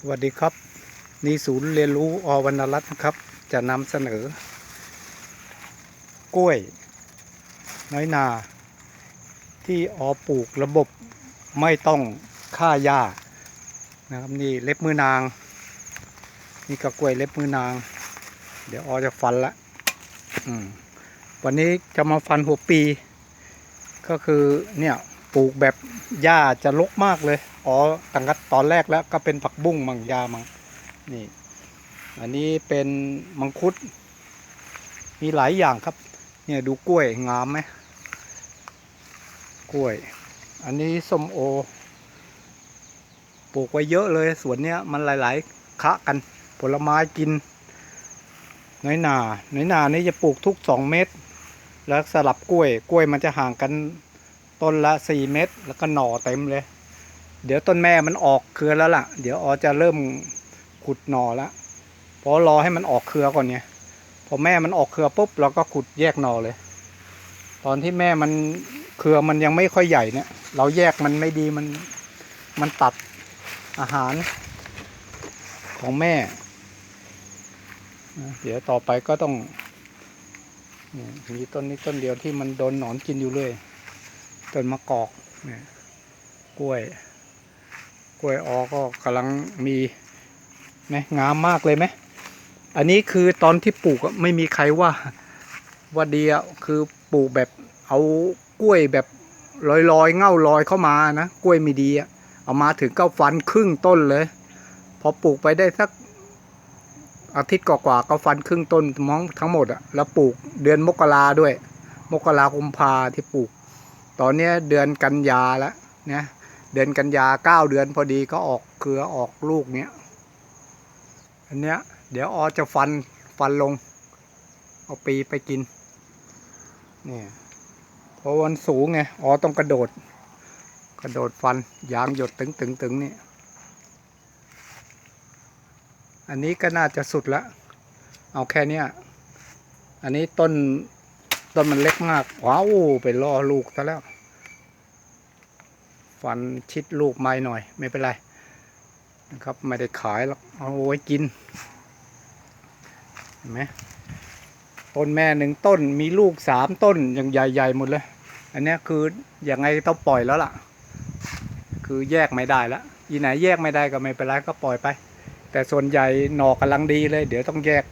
สวัสดีครับ นี่ศูนย์เรียนรู้อวรรณรัตน์นะครับ จะนำเสนอ กล้วย น้อยนา ที่ออปลูกระบบไม่ต้องฆ่าหญ้านะครับนี่เล็บมือนาง นี่ก็กล้วยเล็บมือนาง เดี๋ยวออจะฟันละอืมวันนี้จะมาฟันหัวปี ก็คือเนี่ยปลูกแบบหญ้าจะรกมากเลย อ๋อตั้งแต่ตอนแรกแล้วก็เป็นผักบุ้งมังยามังนี่ อันนี้เป็นมังคุด มีหลายอย่างครับ เนี่ยดูกล้วยงามไหมกล้วย อันนี้ส้มโอ ปลูกไว้เยอะเลยสวนเนี้ยมันหลาย ๆ คะกัน ผลไม้กิน น้อยหนาน้อยหนานี่จะปลูกทุกสองเมตร แล้วสลับกล้วย กล้วยมันจะห่างกันต้นละสี่เมตร แล้วก็หน่อเต็มเลย เดี๋ยวต้นแม่มันออกเครือแล้วล่ะ เดี๋ยวออจะเริ่มขุดหน่อแล้วเพราะรอให้มันออกเครือก่อนเนี่ยพอแม่มันออกเครือปุ๊บเราก็ขุดแยกหน่อเลย ตอนที่แม่มันเครือมันยังไม่ค่อยใหญ่เนี่ย เราแยกมันไม่ดีมันมันตัดอาหารของแม่ เดี๋ยวต่อไปก็ต้องนี่ยมีต้นนี้ต้นเดียวที่มันโดนหนอนกินอยู่เลยต้นมะกอกกล้วย กล้วยออก็กำลังมีไหมงามมากเลยไหมอันนี้คือตอนที่ปลูกไม่มีใครว่าว่าดีอะคือปลูกแบบเอากล้วยแบบลอยลอยๆเง่าลอยเข้ามานะกล้วยไม่ดีอะเอามาถึงก็ฟันครึ่งต้นเลย พอปลูกไปได้สักอาทิตย์กว่าๆก็ฟันครึ่งต้นมองทั้งหมดอะแล้วปลูกเดือนมกราด้วย มกราคุมภาที่ปลูก ตอนเนี้เดือนกันยาแล้วนะ เดือนกันยาเก้าเดือนพอดีก็ออกเครือออกลูกเนี้ยอันเนี้ย เดี๋ยวออจะฟันฟันลง เอาปีไปกินเนี่ยเพราะวันสูงไงออต้องกระโดด กระโดดฟันยางหยดตึงตึงตึงนี่อันนี้ก็น่าจะสุดละ เอาแค่เนี้ยอันนี้ต้นต้นมันเล็กมาก ว้าวไปล่อลูกซะแล้ว ฟันชิดลูกไม้หน่อย ไม่เป็นไรนะครับ ไม่ได้ขายหรอกเอาไว้กินเห็นไหมต้นแม่หนึ่งต้นมีลูกสามต้นอย่างใหญ่ๆหมดเลย อันนี้คืออย่างไงต้องปล่อยแล้วล่ะ คือแยกไม่ได้แล้วยีไหนแยกไม่ได้ก็ไม่เป็นไรก็ปล่อยไป แต่ส่วนใหญ่หนอกำลังดีเลย เดี๋ยวต้องแยก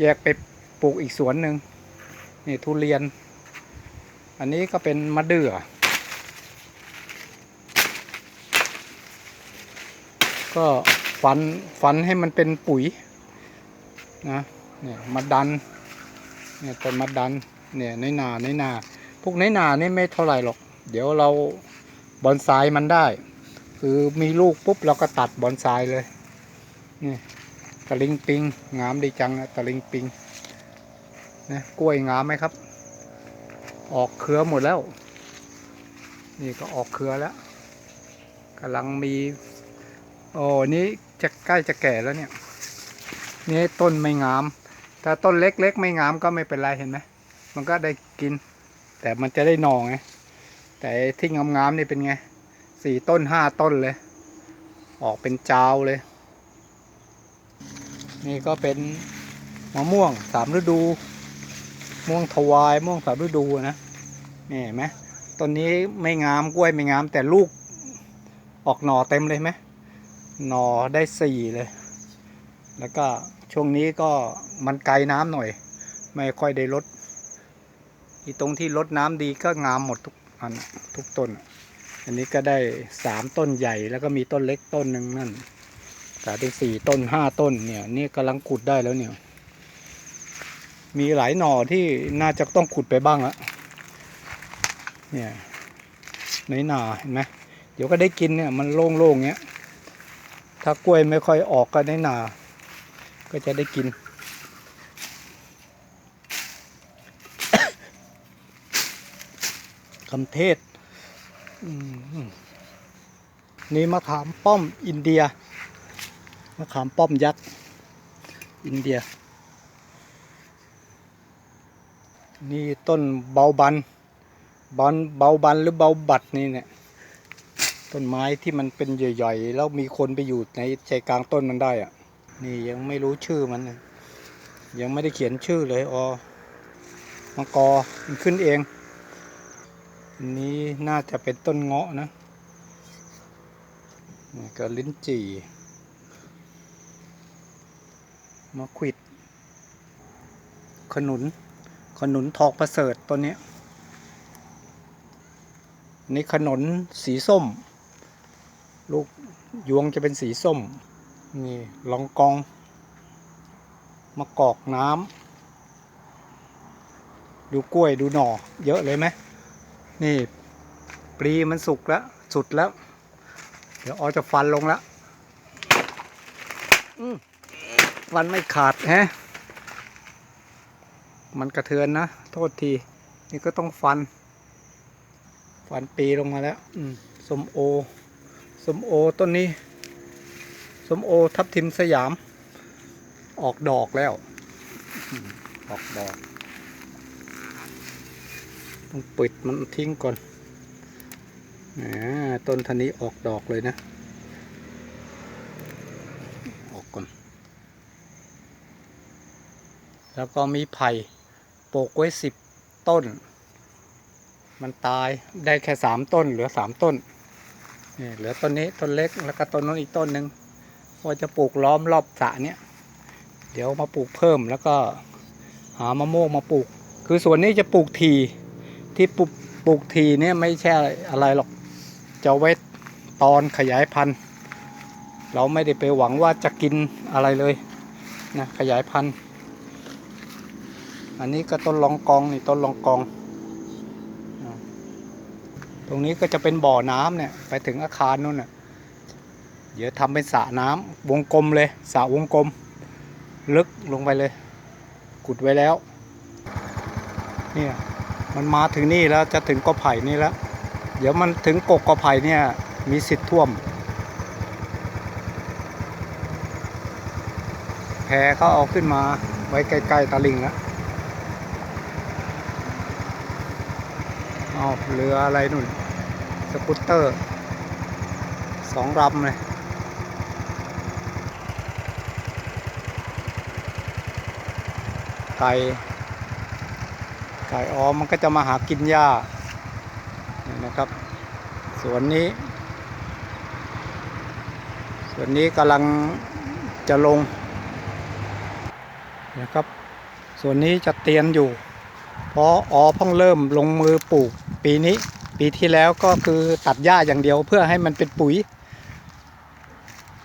แยกไปปลูกอีกสวนหนึ่งนี่ทุเรียน อันนี้ก็เป็นมะเดื่อ ก็ฟันฟันให้มันเป็นปุ๋ยนะเนี่ยมาดันเนี่ยต้นมาดันเนี่ยในนาในนา พวกในนานี่ไม่เท่าไหร่หรอก เดี๋ยวเราบอนไซมันได้ คือมีลูกปุ๊บเราก็ตัดบอนไซเลยนี่ตะลิงปิงงามดีจังอะตะลิงปิงนะกล้วยงามไหมครับ ออกเครือหมดแล้ว นี่ก็ออกเครือแล้วกำลังมี โอ้นี่จะใกล้จะแก่แล้วเนี่ย นี่ต้นไม่งาม ถ้าต้นเล็กๆ ไม่งามก็ไม่เป็นไรเห็นไหม มันก็ได้กิน แต่มันจะได้หน่อไง แต่ที่งามๆนี่เป็นไง สี่ต้นห้าต้นเลย ออกเป็นจาวเลย นี่ก็เป็นมะม่วงสามฤดู ม่วงทวาย ม่วงสามฤดูนะ นี่เห็นไหมต้นนี้ไม่งามกล้วยไม่งามแต่ลูกออกหน่อเต็มเลยไหม หน่อได้สี่เลย แล้วก็ช่วงนี้ก็มันไกลน้ำหน่อย ไม่ค่อยได้ลดอีตรงที่ลดน้ำดีก็งามหมดทุกอันทุกต้น อันนี้ก็ได้สามต้นใหญ่แล้วก็มีต้นเล็กต้นหนึ่งนั่นแต่ได้สี่ต้นห้าต้นเนี่ยนี่กำลังขุดได้แล้วเนี่ย มีหลายหน่อที่น่าจะต้องขุดไปบ้างละเนี่ยในหนาเห็นไหมเดี๋ยวก็ได้กินเนี่ยมันโล่งๆเงี้ย ถ้ากล้วยไม่ค่อยออกก็ได้หนา ก็จะได้กิน คำเทศ นี่มะขามป้อมอินเดีย มะขามป้อมยักษ์ อินเดีย นี่ต้นเบาบันบอนเบาบันหรือเบาบัดนี่เนี่ย ต้นไม้ที่มันเป็นใหญ่ๆแล้วมีคนไปอยู่ในใจกลางต้นมันได้อะนี่ยังไม่รู้ชื่อมันเลยยังไม่ได้เขียนชื่อเลยอ๋อมังกอมันขึ้นเองอันนี้น่าจะเป็นต้นเงาะนะนี่ก็ลิ้นจี่มะขิด ขนุน ขนุนทองประเสริฐตัวเนี้ยอันนี่ขนุนสีส้ม ลูกยวงจะเป็นสีส้ม นี่ลองกอง มะกอกน้ำดูกล้วยดูหน่อ เยอะเลยไหมนี่ปลีมันสุกแล้ว สุดแล้ว เดี๋ยวออจะฟันลงแล้วอื้อฟันไม่ขาดแฮะมันกระเทือนนะ โทษที นี่ก็ต้องฟัน ฟันปีลงมาแล้ว อืมสมโอ ส้มโอต้นนี้ส้มโอทับทิมสยาม ออกดอกแล้ว ออกดอก ต้องปิดมันทิ้งก่อนอต้นทันนี้ออกดอกเลยนะ ออกก่อน แล้วก็มีไผ่ปลูกไว้สิบต้น มันตายได้แค่สามต้น เหลือสามต้น นี่เหลือต้นนี้ต้นเล็กแล้วก็ต้นนู้นอีกต้นหนึ่งว่าจะปลูกล้อมรอบสระเนี้ยเดี๋ยวมาปลูกเพิ่มแล้วก็หามะม่วงมาปลูก คือส่วนนี้จะปลูกทีที่ปลูกปลูกทีเนี่ยไม่ใช่อะไรหรอกจะเอาไว้ตอนขยายพันธุ์ เราไม่ได้ไปหวังว่าจะกินอะไรเลยนะขยายพันธุ์ อันนี้ก็ต้นลองกองนี่ต้นลองกอง ตรงนี้ก็จะเป็นบ่อน้ำเนี่ยไปถึงอาคารนู่นน่ะเดี๋ยวทำเป็นสระน้ำวงกลมเลยสระวงกลม ลึกลงไปเลย ขุดไว้แล้วเนี่ยมันมาถึงนี่แล้วจะถึงกอไผ่นี่แล้ว เดี๋ยวมันถึงกกกอไผ่เนี่ยมีสิทธิ์ท่วมแพเขาเอาขึ้นมาไว้ใกล้ๆตะลิงแล้ว เอเรืออะไรนู่น สกูตเตอร์สองลำเลยไก่ไก่ออมมันก็จะมาหากินหญ้านี่นะครับสวนนี้ส่วนนี้กำลังจะลงนะครับส่วนนี้จะเตียนอยู่ เพราะอ๋อเพิ่งเริ่มลงมือปลูก ปีนี้ ปีที่แล้วก็คือตัดหญ้าอย่างเดียวเพื่อให้มันเป็นปุ๋ย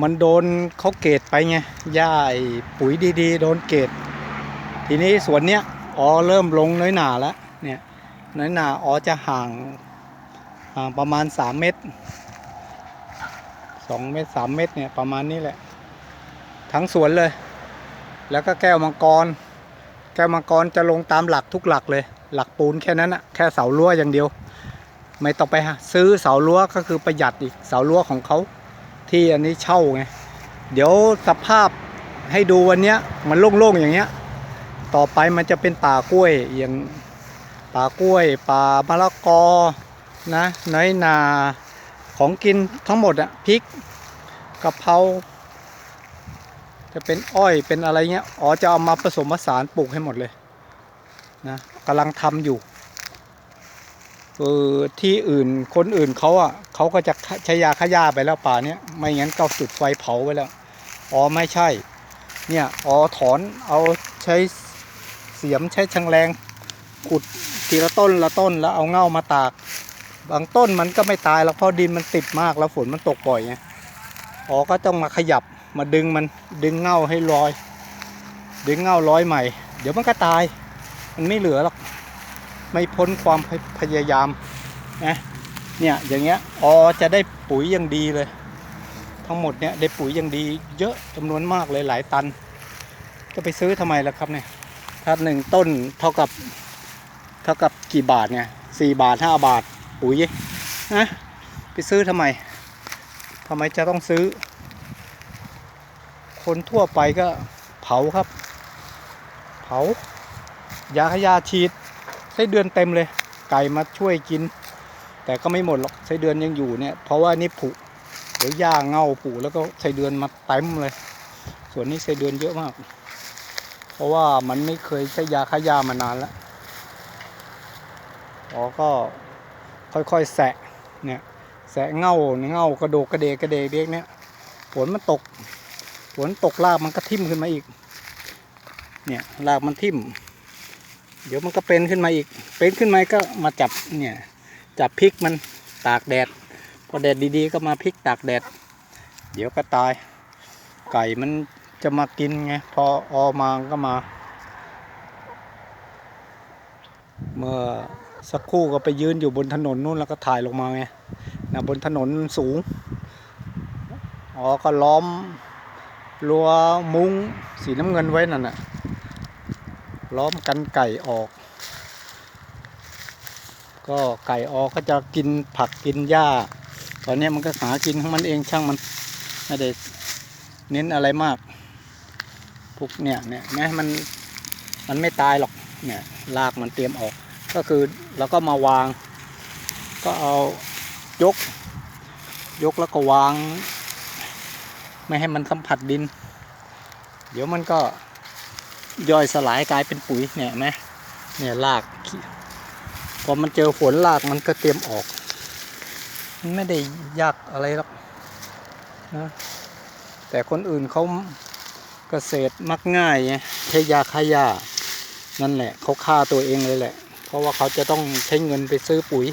มันโดนเขาเกตไปไงหญ้าปุ๋ยดีๆ โดนเกต ทีนี้สวนเนี้ยอ๋อเริ่มลงน้อยหนาแล้วเนี่ยน้อยหนาอ๋อจะห่างห่างประมาณ 3 เมตร2เมตร3เมตรเนี่ยประมาณนี้แหละ ทั้งสวนเลย แล้วก็แก้วมังกร แก้วมังกรจะลงตามหลักทุกหลักเลย หลักปูนแค่นั้นอะแค่เสารั้วอย่างเดียว ไม่ต้องไปซื้อเสารั้วก็คือประหยัดอีกเสารั้วของเขาที่อันนี้เช่าไงเดี๋ยวสภาพให้ดูวันเนี้ยมันโล่งๆอย่างเงี้ย ต่อไปมันจะเป็นป่ากล้วยอย่างป่ากล้วย ป่ามะละกอนะน้อยนาของกินทั้งหมดอะพริกกะเพราจะเป็นอ้อยเป็นอะไรเงี้ย อ๋อจะเอามาผสมผสานปลูกให้หมดเลยนะ กำลังทำอยู่เออที่อื่นคนอื่นเขาอะเขาก็จะใช้ยาฆ่าหญ้าไปแล้วป่าเนี้ยไม่งั้นก็จุดไฟเผาไว้แล้วอ๋อไม่ใช่ เนี่ยอ๋อถอนเอาใช้เสียมใช้ชังแรงขุดทีละต้นละต้นแล้วเอาเง่ามาตาก บางต้นมันก็ไม่ตายแล้วเพราะดินมันติดมากแล้วฝนมันตกบ่อยไงอ๋อก็ต้องมาขยับมาดึงมันดึงเง่าให้ลอย ดึงเง่าร้อยใหม่ เดี๋ยวมันก็ตาย มันไม่เหลือหรอก ไม่พ้นความพพยายามนะเนี่ยอย่างเงี้ยอ๋อจะได้ปุ๋ยอย่างดีเลย ทั้งหมดเนี่ยได้ปุ๋ยอย่างดี เยอะจำนวนมากเลยหลายตัน จะไปซื้อทำไมล่ะครับเนี่ยถ้าหนึ่งต้นเท่ากับเท่ากับกี่บาทเนี่ยสี่บาทห้าบาทปุ๋ยนะไปซื้อทำไมทำไมจะต้องซื้อ คนทั่วไปก็เผาครับ เผา ยาขยาฉีดใช้เดือนเต็มเลย ไก่มาช่วยกิน แต่ก็ไม่หมดหรอกไส้เดือนยังอยู่เนี่ย เพราะว่านี่ผุเดี๋ยวหญ้าเงาผุแล้วก็ไส้เดือนมาเต็มเลย ส่วนนี้ไส้เดือนเยอะมาก เพราะว่ามันไม่เคยใช้ยาฆ่ามานานแล้วอ๋อก็ค่อยๆแสะเนี่ยแสะเง่าเง่ากระโดกกระเดกกระเดกเด็กเนี่ยฝนมันตกฝนตกรากมันก็ทิ่มขึ้นมาอีก เนี่ยรากมันทิ่ม เดี๋ยวมันก็เป็นขึ้นมาอีก เป็นขึ้นมาก็มาจับเนี่ย จับพริกมันตากแดด พอแดดดีๆ ก็มาพริกตากแดด เดี๋ยวก็ตาย ไก่มันจะมากินไง พอออมาก็มา เมื่อสักครู่ก็ไปยืนอยู่บนถนนนู่นแล้วก็ถ่ายลงมาไงนะบนถนนสูง อ๋อ ก็ล้อม รั้วมุ้งสีน้ำเงินไว้นั่นน่ะ ล้อมกันไก่ออก ก็ไก่ออกก็จะกินผักกินหญ้า ตอนนี้มันก็หากินของมันเองช่างมันไม่ได้เน้นอะไรมากพวกเนี่ยเนี่ยแม้มันมันไม่ตายหรอกเนี่ยรากมันเตรียมออก ก็คือเราก็มาวาง ก็เอายก ยกแล้วก็วาง ไม่ให้มันสัมผัสดิน เดี๋ยวมันก็ ย่อยสลายกลายเป็นปุ๋ยเนี่ยไหมเนี่ยรากพอมันเจอฝนรากมันก็เตรียมออก มันไม่ได้ยากอะไรหรอกนะแต่คนอื่นเขาเกษตรมักง่ายไงใช้ยาฆ่าหญ้านั่นแหละเขาฆ่าตัวเองเลยแหละ เพราะว่าเขาจะต้องใช้เงินไปซื้อปุ๋ย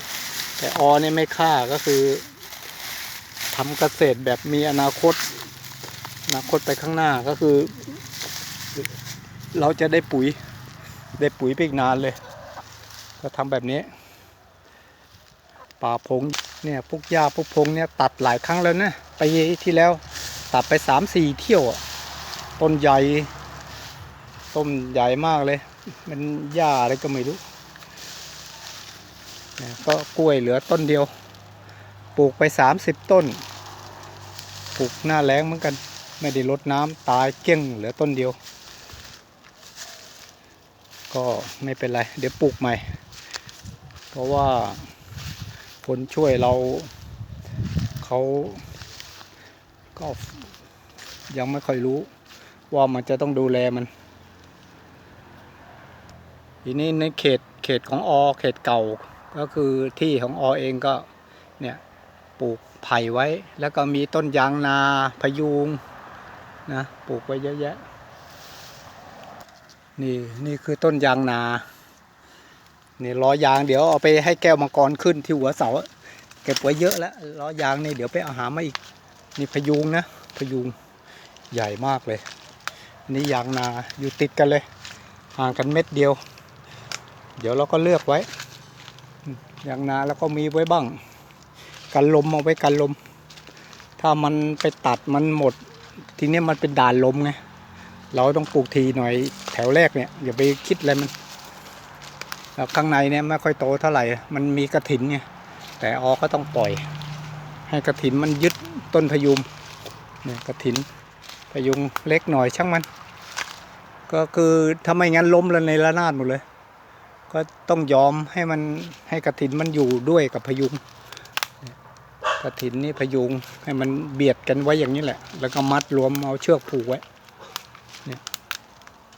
แต่อเนี่ยไม่ฆ่าก็คือทำเกษตรแบบมีอนาคต อนาคตไปข้างหน้าก็คือ เราจะได้ปุ๋ย ได้ปุ๋ยไปอีกนานเลยก็ทำแบบนี้ ป่าพงเนี่ยพวกหญ้าพวกพงเนี่ยตัดหลายครั้งแล้วนะไปที่แล้วตัดไปสามสี่เที่ยว ต้นใหญ่ต้นใหญ่มากเลย มันหญ้าอะไรก็ไม่รู้ก็กล้วยเหลือต้นเดียว ปลูกไปสามสิบต้น ปลูกหน้าแล้งเหมือนกัน ไม่ได้ลดน้ำตายเกลี้ยงเหลือต้นเดียว ก็ไม่เป็นไร เดี๋ยวปลูกใหม่ เพราะว่าคนช่วยเราเขาก็ยังไม่ค่อยรู้ว่ามันจะต้องดูแลมัน ทีนี้ในเขตเขตของอเขตเก่า ก็คือที่ของอเองก็เนี่ยปลูกไผ่ไว้ แล้วก็มีต้นยางนาพยูงนะปลูกไว้เยอะแยะ นี่นี่คือต้นยางนานี่ล้อยางเดี๋ยวเอาไปให้แก้วมังกรขึ้นที่หัวเสาเก็บไว้เยอะแล้วล้อยางนี่เดี๋ยวไปเอาหามาอีกนี่พยุงนะพยุงใหญ่มากเลย นี่ยางนาอยู่ติดกันเลย ห่างกันเม็ดเดียว เดี๋ยวเราก็เลือกไว้ยางนาแล้วก็มีไว้บ้าง กันลมเอาไว้กันลม ถ้ามันไปตัดมันหมด ทีนี้มันเป็นด่านลมไงเราต้องปลูกทีหน่อย แถวแรกเนี่ยอย่าไปคิดอะไรมันแล้วข้างในเนี่ยไม่ค่อยโตเท่าไหร่ มันมีกระถินไงแต่ออก็ต้องปล่อย ให้กระถินมันยึดต้นพยุงเนี่ยกระถินพยุงเล็กหน่อยช่างมัน ก็คือถ้าไมงั้นล้มแล้วในระนาดหมดเลย ก็ต้องยอมให้มันให้กระถินมันอยู่ด้วยกับพยุงกระถินนี่พยุงให้มันเบียดกันไว้อย่างนี้แหละ แล้วก็มัดรวมเอาเชือกผูกไว้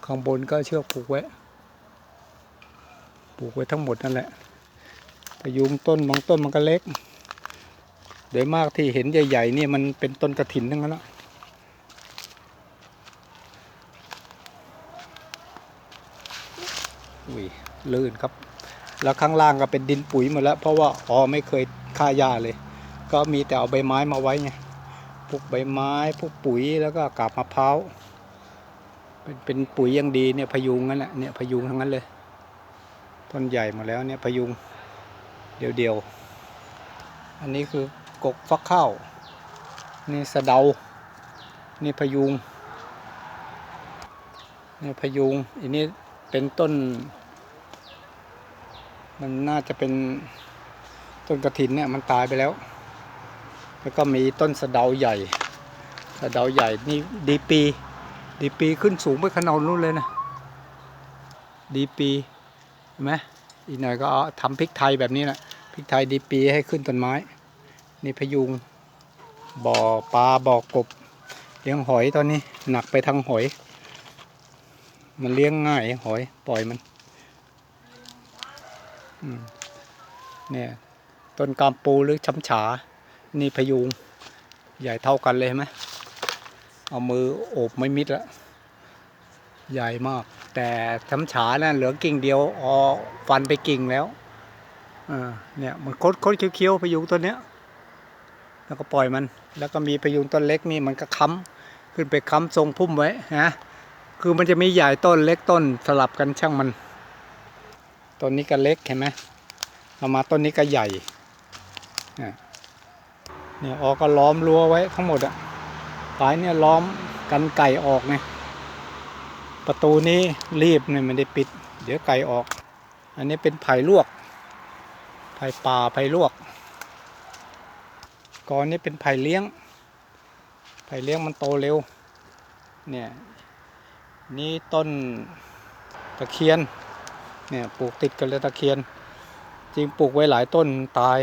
ข้างบนก็เชือกผูกไว้ ผูกไว้ทั้งหมดนั่นแหละพยุงต้นบางต้นมันก็เล็กโดยมากที่เห็นใหญ่ๆนี่มันเป็นต้นกระถินทั้งนั้นละอุ้ยลื่นครับ แล้วข้างล่างก็เป็นดินปุ๋ยหมดแล้ว เพราะว่าอ๋อไม่เคยฆ่าหญ้าเลย ก็มีแต่เอาใบไม้มาไว้ไงพวกใบไม้พวกปุ๋ยแล้วก็กาบมะพร้าว เป็นเป็นปุ๋ยยังดีเนี่ยพยุงนั่นแหละเนี่ยพยุงทั้งนั้นเลย ต้นใหญ่หมดแล้วเนี่ยพยุงเดียวเดียวๆอันนี้คือกกฟักข้าว นี่สะเดา นี่พยุงนี่พยุงอันนี้เป็นต้น มันน่าจะเป็นต้นกระถินเนี่ยมันตายไปแล้ว แล้วก็มีต้นสะเดาใหญ่ สะเดาใหญ่นี่ดีปี ดีปีขึ้นสูงไปขนาดนู้นเลยนะ ดีปีเห็นไหมอีกหน่อยก็เอาทำพริกไทยแบบนี้นะพริกไทยดีปีให้ขึ้นต้นไม้ นี่พยุงบ่อปลาบ่อกบเลี้ยงหอยตอนนี้หนักไปทางหอย มันเลี้ยงง่ายหอยปล่อยมันเนี่ยต้นกามปูหรือช้ำฉา นี่พยุงใหญ่เท่ากันเลยเห็นไหม เอามือโอบไม่มิดละใหญ่มาก แต่ช้ำฉานะ่ะเหลือกิ่งเดียวออฟันไปกิ่งแล้วอ่าเนี่ยมันคดคดเคี้ยวๆพยุงตัวเนี้ย แล้วก็ปล่อยมัน แล้วก็มีพยุงต้นเล็กนี่มันก็ค้ำขึ้นไปค้ำทรงพุ่มไว้นะคือมันจะมีใหญ่ต้นเล็กต้นสลับกันช่างมันต้นนี้ก็เล็กเห็นไหมเอามาต้นนี้ก็ใหญ่เนี่ยเนี่ยออกก็ล้อมรั้วไว้ทั้งหมดอะ ปลายเนี่ยล้อมกันไก่ออกไงประตูนี้รีบเนี่ยไม่ได้ปิด เดี๋ยวไก่ออก อันนี้เป็นไผ่ลวก ไผ่ป่าไผ่ลวกก่อนนี้เป็นไผ่เลี้ยง ไผ่เลี้ยงมันโตเร็ว เนี่ยนี่ต้นตะเคียน เนี่ยปลูกติดกันเลยตะเคียน จริงปลูกไว้หลายต้นตาย